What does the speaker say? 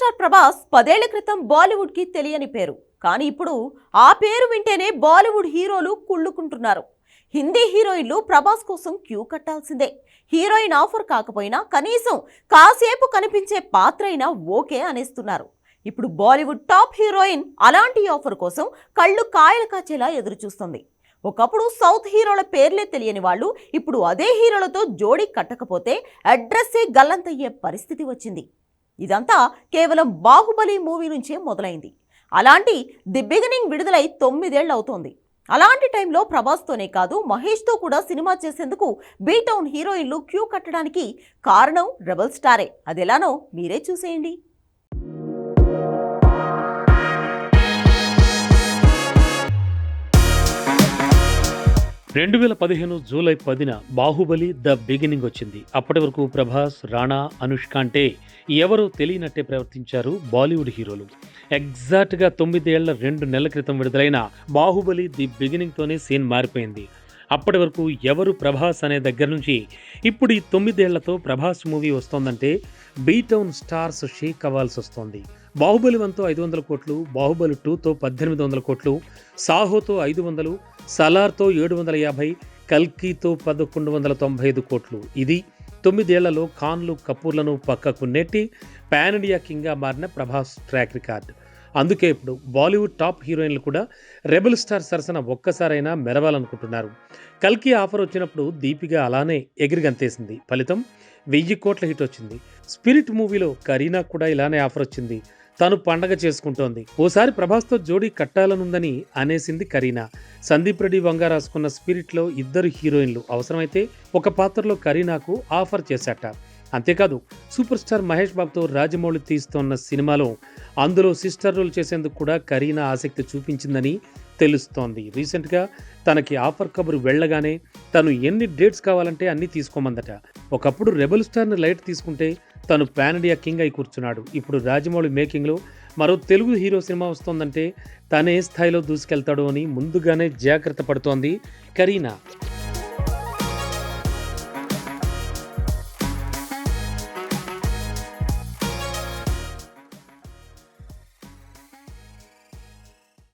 Star Prabhas పదేళ్ళ క్రితం బాలీవుడ్కి తెలియని పేరు. కానీ ఇప్పుడు ఆ పేరు వింటేనే బాలీవుడ్ హీరోలు కుళ్ళుకుంటున్నారు. హిందీ హీరోయిన్లు ప్రభాస్ కోసం క్యూ కట్టాల్సిందే. హీరోయిన్ ఆఫర్ కాకపోయినా కనీసం కాసేపు కనిపించే పాత్ర అయినా ఓకే అనేస్తున్నారు. ఇప్పుడు బాలీవుడ్ టాప్ హీరోయిన్ అలాంటి ఆఫర్ కోసం కళ్ళు కాయలు కాచేలా ఎదురుచూస్తుంది. ఒకప్పుడు సౌత్ హీరోల పేర్లే తెలియని వాళ్ళు ఇప్పుడు అదే హీరోలతో జోడీ కట్టకపోతే అడ్రస్సే గల్లంతయ్యే పరిస్థితి వచ్చింది. ఇదంతా కేవలం బాహుబలి మూవీ నుంచే మొదలైంది. అలాంటి ది బిగినింగ్ విడుదలై తొమ్మిదేళ్ళు అవుతోంది. అలాంటి టైంలో ప్రభాస్తోనే కాదు మహేష్తో కూడా సినిమా చేసేందుకు బీటౌన్ హీరోయిన్లు క్యూ కట్టడానికి కారణం రెబల్ స్టారే. అదెలానో మీరే చూసేయండి. రెండు వేల పదిహేను జూలై పదిన బాహుబలి ద బిగినింగ్ వచ్చింది. అప్పటి వరకు ప్రభాస్ రాణా అనుష్క అంటే ఎవరో తెలియనట్టే ప్రవర్తించారు బాలీవుడ్ హీరోలు. ఎగ్జాక్ట్గా తొమ్మిదేళ్ళ రెండు నెలల క్రితం విడుదలైన బాహుబలి ది బిగినింగ్తోనే సీన్ మారిపోయింది. అప్పటి వరకు ఎవరు ప్రభాస్ అనే దగ్గర నుంచి ఇప్పుడు ఈ తొమ్మిదేళ్ళతో ప్రభాస్ మూవీ వస్తోందంటే బీటౌన్ స్టార్స్ షేక్ అవ్వాల్సి వస్తోంది. బాహుబలి వన్తో ఐదు వందల కోట్లు బాహుబలి టూతో పద్దెనిమిది వందల కోట్లు సాహోతో ఐదు వందలు సలార్తో ఏడు వందల యాభై కల్కీతో పదకొండు వందల తొంభై ఐదు కోట్లు. ఇది తొమ్మిదేళ్ళలో ఖాన్లు కపూర్లను పక్కకు నెట్టి పాన్ ఇండియా కింగ్గా మారిన ప్రభాస్ ట్రాక్ రికార్డ్ అందుకే ఇప్పుడు బాలీవుడ్ టాప్ హీరోయిన్లు కూడా రెబల్ స్టార్ సరసన ఒక్కసారైనా మెరవాలనుకుంటున్నారు. కల్కి ఆఫర్ వచ్చినప్పుడు దీపిక అలానే ఎగిరిగంతేసింది. ఫలితం వెయ్యి కోట్ల హిట్ వచ్చింది. స్పిరిట్ మూవీలో కరీనా కూడా ఇలానే ఆఫర్ వచ్చింది. తను పండగ చేసుకుంటోంది. ఓసారి ప్రభాస్తో జోడీ కట్టాలనుందని అనేసింది కరీనా. సందీప్ రెడ్డి వంగ రాసుకున్న స్పిరిట్లో ఇద్దరు హీరోయిన్లు అవసరమైతే ఒక పాత్రలో కరీనాకు ఆఫర్ చేశాట. అంతేకాదు సూపర్ స్టార్ మహేష్ బాబుతో రాజమౌళి తీస్తోన్న సినిమాలో అందులో సిస్టర్ రోల్ చేసేందుకు కూడా కరీనా ఆసక్తి చూపించిందని తెలుస్తోంది. రీసెంట్గా తనకి ఆఫర్ కబురు వెళ్ళగానే తను ఎన్ని డేట్స్ కావాలంటే అన్ని తీసుకోమందట. ఒకప్పుడు రెబల్ స్టార్ని లైట్ తీసుకుంటే తను పాన్ ఇండియా కింగ్ అయి కూర్చున్నాడు. ఇప్పుడు రాజమౌళి మేకింగ్లో మరో తెలుగు హీరో సినిమా వస్తోందంటే తనే స్థాయిలో దూసుకెళ్తాడు అని ముందుగానే జాగ్రత్త పడుతోంది కరీనా.